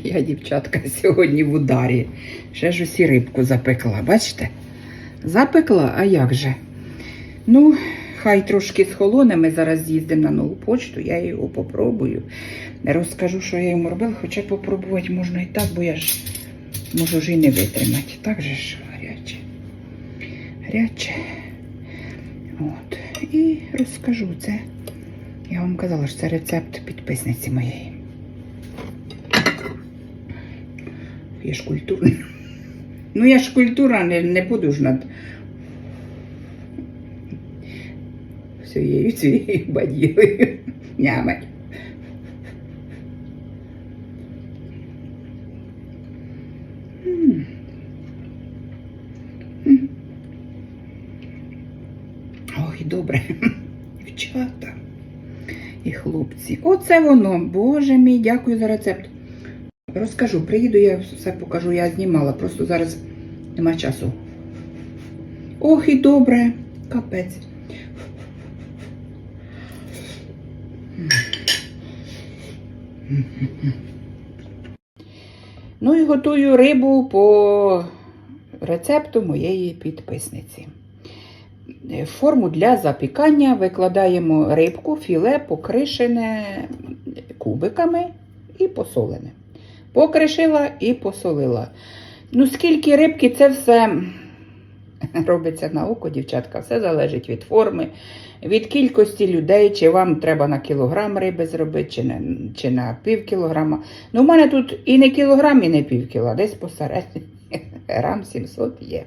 Я, дівчатка, сьогодні в ударі. Ще ж усі рибку запекла, бачите? Запекла, а як же? Ну, хай трошки схолоне, ми зараз з'їздимо на нову почту, я його попробую. Розкажу, що я йому робила, хоча попробувати можна і так, бо я ж можу ж і не витримати. Так же ж гаряче. Гаряче. От. І розкажу це. Я вам казала, що це рецепт підписниці моєї. Я ж культурна. Ну, я ж культура, не, не буду ж над всією цією баділою нямать. Ой, добре. Дівчата і хлопці. Оце воно. Боже мій, дякую за рецепт. Розкажу, приїду, я все покажу, я знімала, просто зараз нема часу. Ох, і добре, капець. Ну і готую рибу по рецепту моєї підписниці. Форму для запікання викладаємо рибку, філе покришене кубиками і посолене. Покришила і посолила. Ну, скільки рибки, це все робиться на око, дівчатка, все залежить від форми, від кількості людей, чи вам треба на кілограм риби зробити, чи на, чи на пів кілограма. Ну, у мене тут і не кілограм, і не пів кіла, десь посередині. Грам 700 є.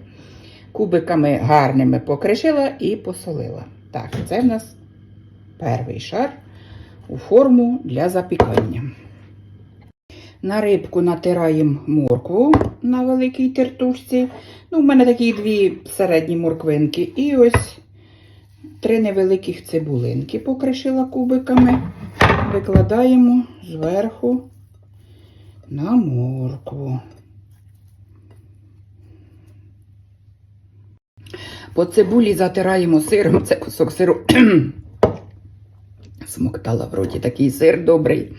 Кубиками гарними покришила і посолила. Так, це в нас перший шар у форму для запікання. На рибку натираємо моркву на великій тертушці. Ну, в мене такі дві середні морквинки. І ось три невеликих цибулинки покришила кубиками. Викладаємо зверху на моркву. По цибулі затираємо сиром. Це кусок сиру. Смоктала в роті такий сир добрий,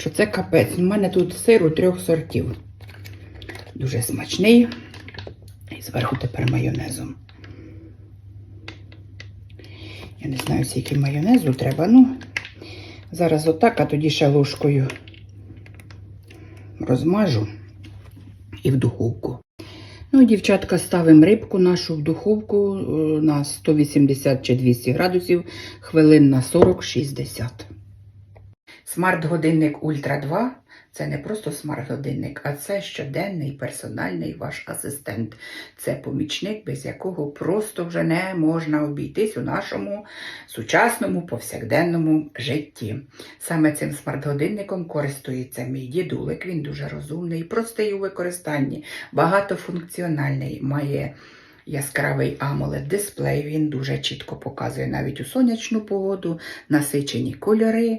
що це капець. У мене тут сиру трьох сортів. Дуже смачний. І зверху тепер майонезом. Я не знаю, скільки майонезу треба. Ну, зараз отак, а тоді ще ложкою розмажу і в духовку. Ну, дівчатка, ставимо рибку нашу в духовку е, на 180 чи 200 градусів, хвилин на 40-60. Смарт-годинник Ультра 2 це не просто смарт-годинник, а це щоденний персональний ваш асистент. Це помічник, без якого просто вже не можна обійтись у нашому сучасному повсякденному житті. Саме цим смарт-годинником користується мій дідулик. Він дуже розумний, простий у використанні, багатофункціональний, має яскравий amoled дисплей. Він дуже чітко показує навіть у сонячну погоду, насичені кольори.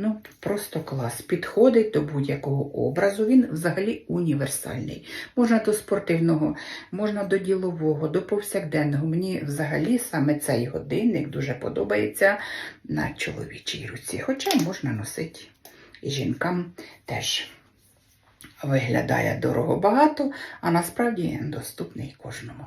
Ну, просто клас. Підходить до будь-якого образу. Він взагалі універсальний. Можна до спортивного, можна до ділового, до повсякденного. Мені взагалі саме цей годинник дуже подобається на чоловічій руці. Хоча можна носити і жінкам теж. Виглядає дорого багато, а насправді доступний кожному.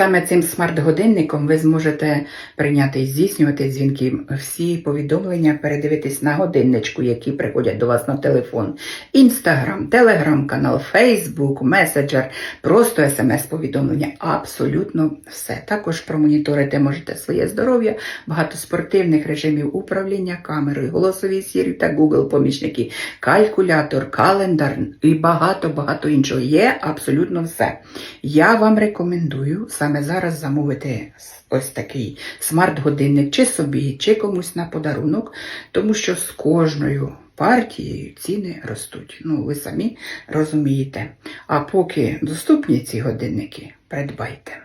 Саме цим смарт-годинником ви зможете прийняти і здійснювати дзвінки. Всі повідомлення передивитись на годинничку, які приходять до вас на телефон. Інстаграм, телеграм-канал, Фейсбук, меседжер, просто смс-повідомлення. Абсолютно все. Також промоніторити можете своє здоров'я, багато спортивних режимів управління камерою, голосові сірі та Google помічники, калькулятор, календар і багато-багато іншого. Є абсолютно все. Я вам рекомендую саме зараз замовити ось такий смарт-годинник чи собі, чи комусь на подарунок, тому що з кожною партією ціни ростуть. Ну, ви самі розумієте. А поки доступні ці годинники, придбайте.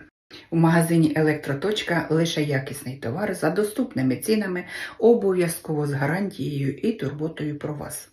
У магазині Електроточка лише якісний товар за доступними цінами, обов'язково з гарантією і турботою про вас.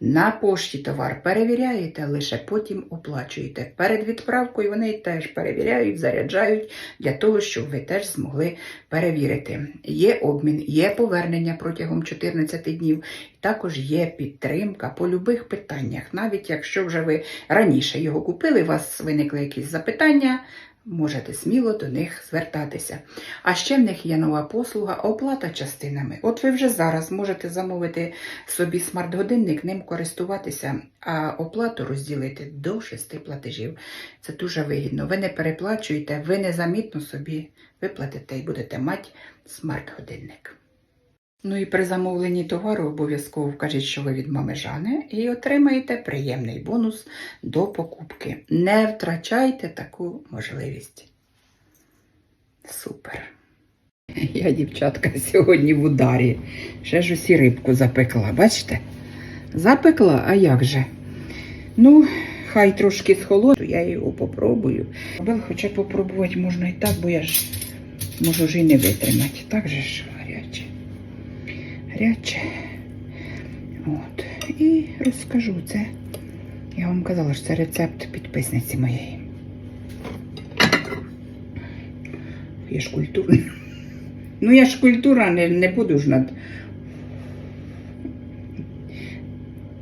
На пошті товар перевіряєте, лише потім оплачуєте. Перед відправкою вони теж перевіряють, заряджають для того, щоб ви теж змогли перевірити. Є обмін, є повернення протягом 14 днів, також є підтримка по любих питаннях. Навіть якщо вже ви раніше його купили, у вас виникли якісь запитання. Можете сміло до них звертатися. А ще в них є нова послуга оплата частинами. От ви вже зараз можете замовити собі смарт-годинник, ним користуватися, а оплату розділити до шести платежів. Це дуже вигідно. Ви не переплачуєте, ви незамітно собі виплатите і будете мати смарт-годинник. Ну і при замовленні товару обов'язково вкажіть, що ви від мами Жани, і отримаєте приємний бонус до покупки. Не втрачайте таку можливість. Супер. Я, дівчатка, сьогодні в ударі. Ще ж усі рибку запекла, бачите? Запекла, а як же? Ну, хай трошки схолоду, я його попробую. Хоча попробувати можна і так, бо я ж можу ж і не витримати. Так же ж. Гаряче. От. І розкажу це. Я вам казала, що це рецепт підписниці моєї. Я ж культурна. Ну, я ж культура, не, не буду ж над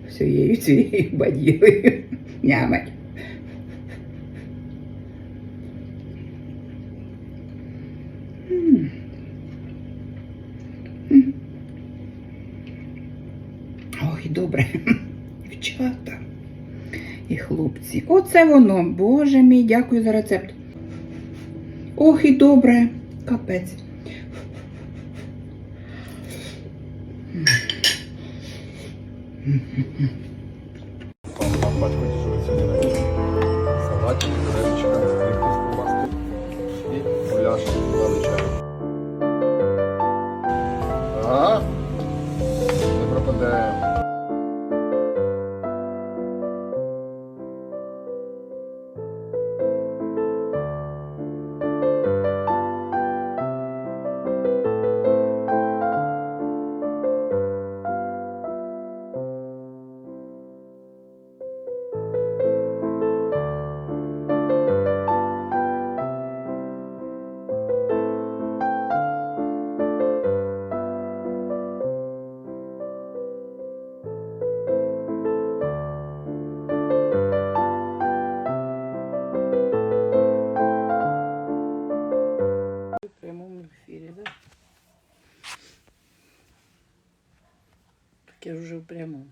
всією цією баділою нямать. Ой, добре. Дівчата і хлопці. Оце воно. Боже мій, дякую за рецепт. Ох і добре. Капець. Там я вже в прямому.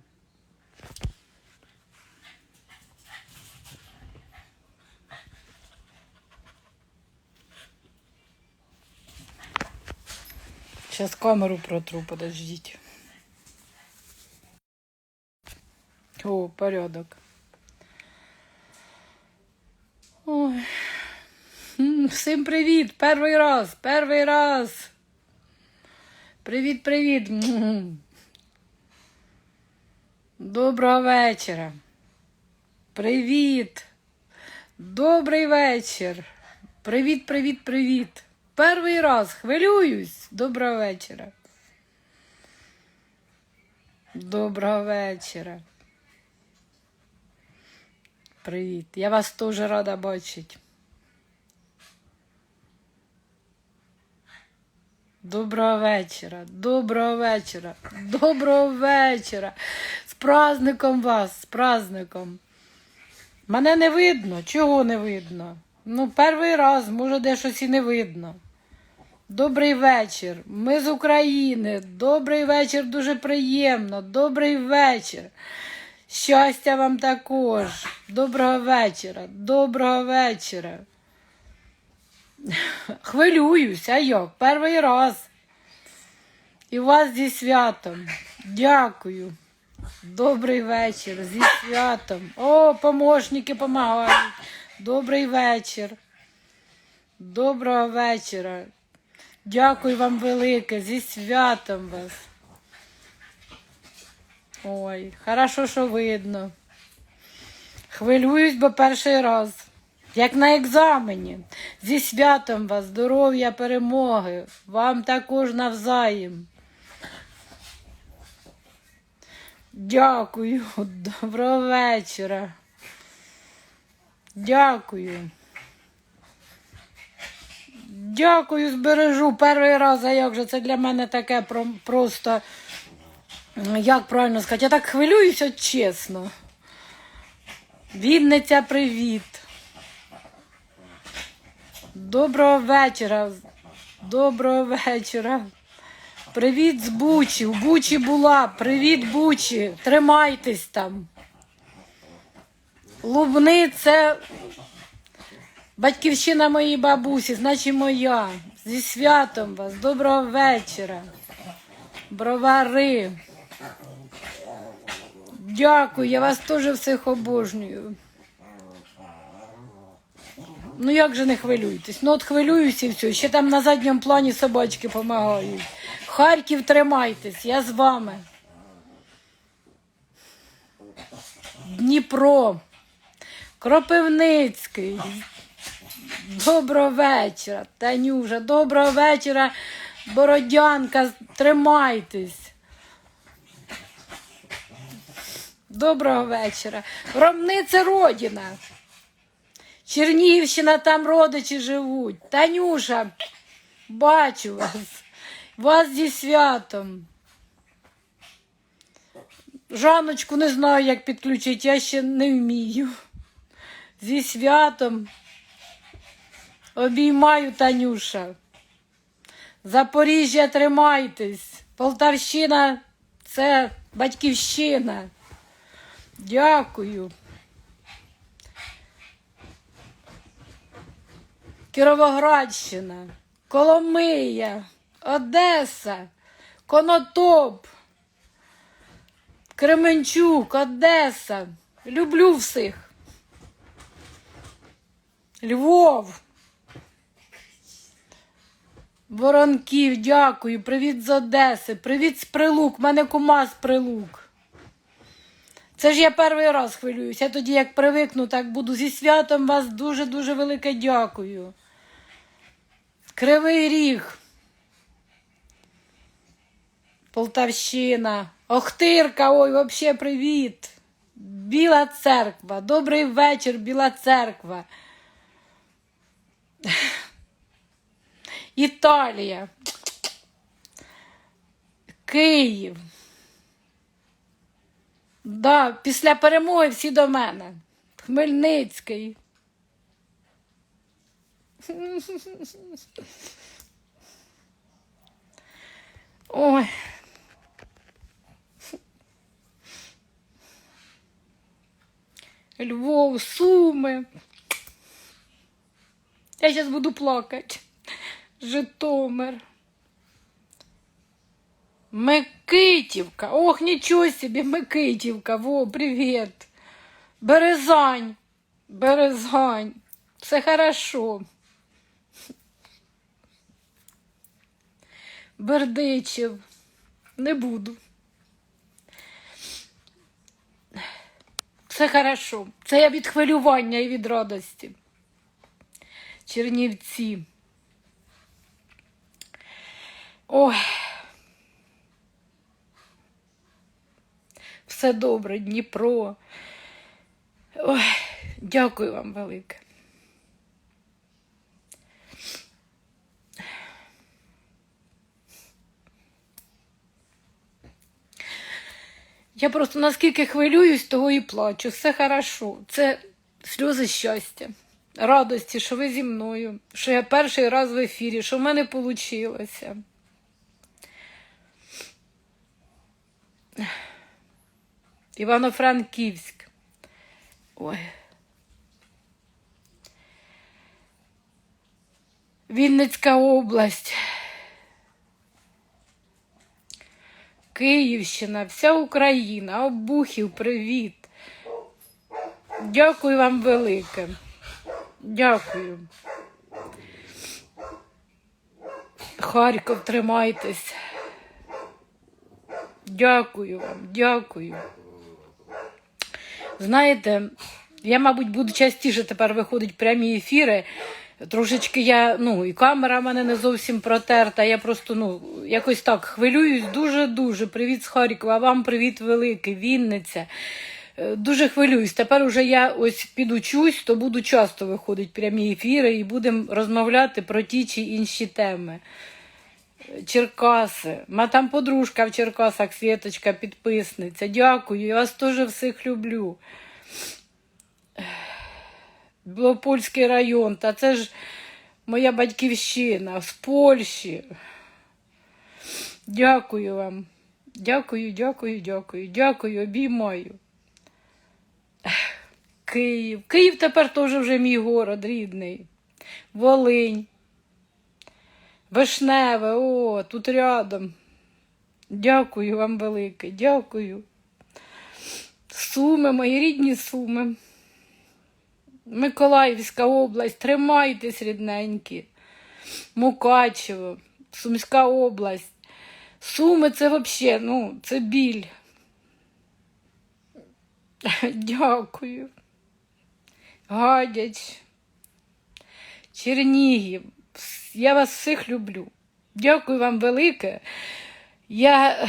Сейчас камеру протру, подождите. О, порядок. Ой. Всім привіт! Перший раз, перший раз. Привіт, привіт. Доброго вечора. Привіт. Добрий вечір. Привіт, привіт, привіт. Перший раз хвилююсь. Доброго вечора. Доброго вечора. Привіт. Я вас теж рада бачити. Доброго вечора, доброго вечора, доброго вечора. Праздником вас, з праздником. Мене не видно. Чого не видно? Ну, перший раз, може, де щось і не видно. Добрий вечір. Ми з України. Добрий вечір, дуже приємно. Добрий вечір. Щастя вам також. Доброго вечора. Доброго вечора. Хвилююсь, а як? Перший раз. І вас зі святом. Дякую. Добрий вечір. Зі святом. О, помощники допомагають. Добрий вечір. Доброго вечора. Дякую вам велике. Зі святом вас. Ой, хорошо, що видно. Хвилююсь, бо перший раз. Як на екзамені. Зі святом вас, здоров'я, перемоги. Вам також навзаєм. Дякую. Доброго вечора. Дякую. Дякую, збережу перший раз, а як же це для мене таке про- просто. Як правильно сказати, я так хвилююся чесно. Вінниця, привіт. Доброго вечора. Доброго вечора. Привіт з Бучі. В Бучі була. Привіт, Бучі. Тримайтесь там. Лубни це батьківщина моїй бабусі, значить моя. Зі святом вас. Доброго вечора. Бровари. Дякую, я вас теж всіх обожнюю. Ну як же не хвилюйтесь? Ну от хвилююсь і все. Ще там на задньому плані собачки допомагають. Харків, тримайтесь, я з вами. Дніпро, Кропивницький. Доброго вечора, Танюша, доброго вечора, Бородянка, тримайтесь. Доброго вечора. Ромни це родина. Чернігівщина, там родичі живуть. Танюша, бачу вас. Вас зі святом. Жаночку не знаю, як підключити, я ще не вмію. Зі святом. Обіймаю Танюша. Запоріжжя, тримайтесь. Полтавщина це батьківщина. Дякую. Кіровоградщина, Коломия, Одеса, Конотоп, Кременчук, Одеса. Люблю всіх. Львов. Воронків, дякую. Привіт з Одеси. Привіт з Прилук. У мене кума з Прилук. Це ж я перший раз хвилююсь. Я тоді як привикну, так буду. Зі святом вас дуже-дуже велике дякую. Кривий Ріг. Полтавщина. Охтирка, ой, вообще привіт. Біла церква. Добрий вечір, Біла церква. Італія. Київ. Да, після перемоги всі до мене. Хмельницький. Ой. Львов, Суми. Я зараз буду плакати. Житомир. Микитівка. Ох, нічого собі, Микитівка. Во, привіт. Березань. Березань. Все хорошо. Бердичів. Не буду. Все хорошо. Це я від хвилювання і від радості. Чернівці. Ой. Все добре, Дніпро. Ой, дякую вам велике. Я просто наскільки хвилююсь, того і плачу. Все хорошо. Це сльози щастя, радості, що ви зі мною, що я перший раз в ефірі, що в мене вийшло. Івано-Франківськ. Ой. Вінницька область. Київщина, вся Україна, Обухів, привіт. Дякую вам велике. Дякую. Харків, тримайтесь. Дякую вам, дякую. Знаєте, я, мабуть, буду частіше тепер виходити прямі ефіри. Трошечки я, ну, і камера в мене не зовсім протерта. Я просто ну, якось так хвилююсь дуже-дуже. Привіт з Харкова, вам привіт великий, Вінниця. Е, Дуже хвилююсь. Тепер уже я ось підучусь, то буду часто виходити прямі ефіри і будемо розмовляти про ті чи інші теми. Черкаси. Ма там подружка в Черкасах, Світочка, підписниця. Дякую. Я вас теж всіх люблю. Білопольський район, та це ж моя батьківщина з Польщі. Дякую вам. Дякую, дякую, дякую, дякую, обіймаю. Київ. Київ тепер теж вже мій город рідний. Волинь. Вишневе, о, тут рядом. Дякую вам велике, дякую. Суми, мої рідні суми. Миколаївська область, тримайтесь, рідненькі. Мукачево, Сумська область. Суми це взагалі, ну, це біль. Дякую. Гадяч. Чернігів. Я вас всіх люблю. Дякую вам велике. Я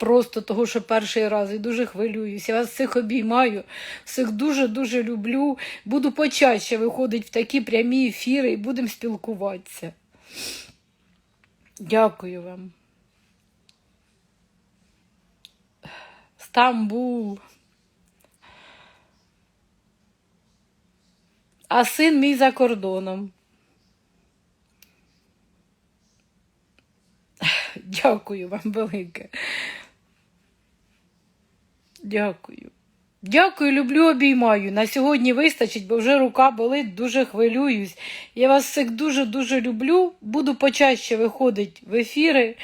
просто того, що перший раз і дуже хвилююсь. Я вас всіх обіймаю, всіх дуже-дуже люблю. Буду почаще виходити в такі прямі ефіри і будемо спілкуватися. Дякую вам. Стамбул. А син мій за кордоном. Дякую вам велике. Дякую. Дякую, люблю, обіймаю. На сьогодні вистачить, бо вже рука болить, дуже хвилююсь. Я вас всіх дуже-дуже люблю. Буду почаще виходити в ефіри.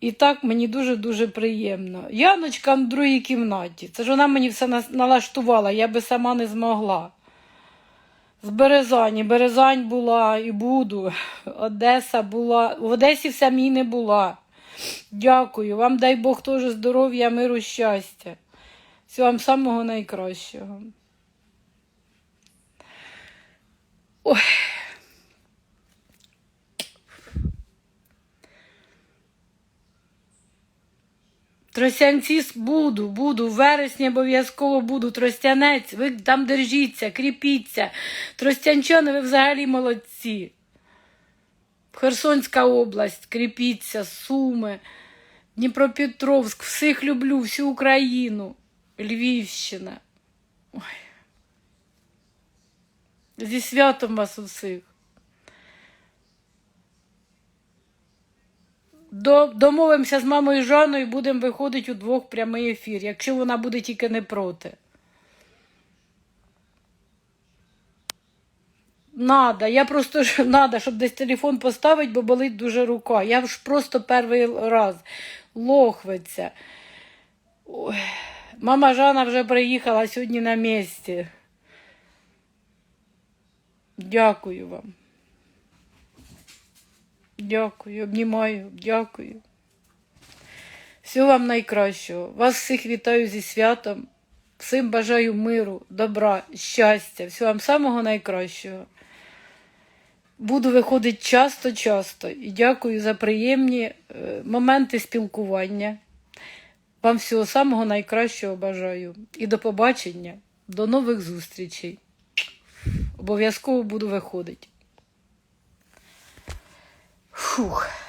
І так мені дуже-дуже приємно. Яночка в другій кімнаті. Це ж вона мені все налаштувала, я би сама не змогла. З Березані. Березань була і буду. Одеса була. В Одесі в самій не була. Дякую. Вам дай Бог теж здоров'я, миру, щастя. Всього вам самого найкращого. Ой. Тростянці буду, буду, в вересні обов'язково буду. Тростянець, ви там держіться, кріпіться. Тростянчани, ви взагалі молодці. Херсонська область, кріпіться, Суми, Дніпропетровськ, всіх люблю, всю Україну, Львівщина. Ой. Зі святом вас усіх. До, домовимося з мамою Жаною, і будемо виходити удвох в прямий ефір, якщо вона буде тільки не проти. Надо, я просто ж надо, щоб десь телефон поставити, бо болить дуже рука. Я ж просто перший раз лохветься. Ой. Мама Жана вже приїхала сьогодні на місці. Дякую вам. Дякую, обнімаю, дякую. Всього вам найкращого. Вас всіх вітаю зі святом. Всім бажаю миру, добра, щастя, всього вам самого найкращого. Буду виходити часто-часто і дякую за приємні е, моменти спілкування. Вам всього самого найкращого бажаю. І до побачення, до нових зустрічей. Обов'язково буду виходити. Фух.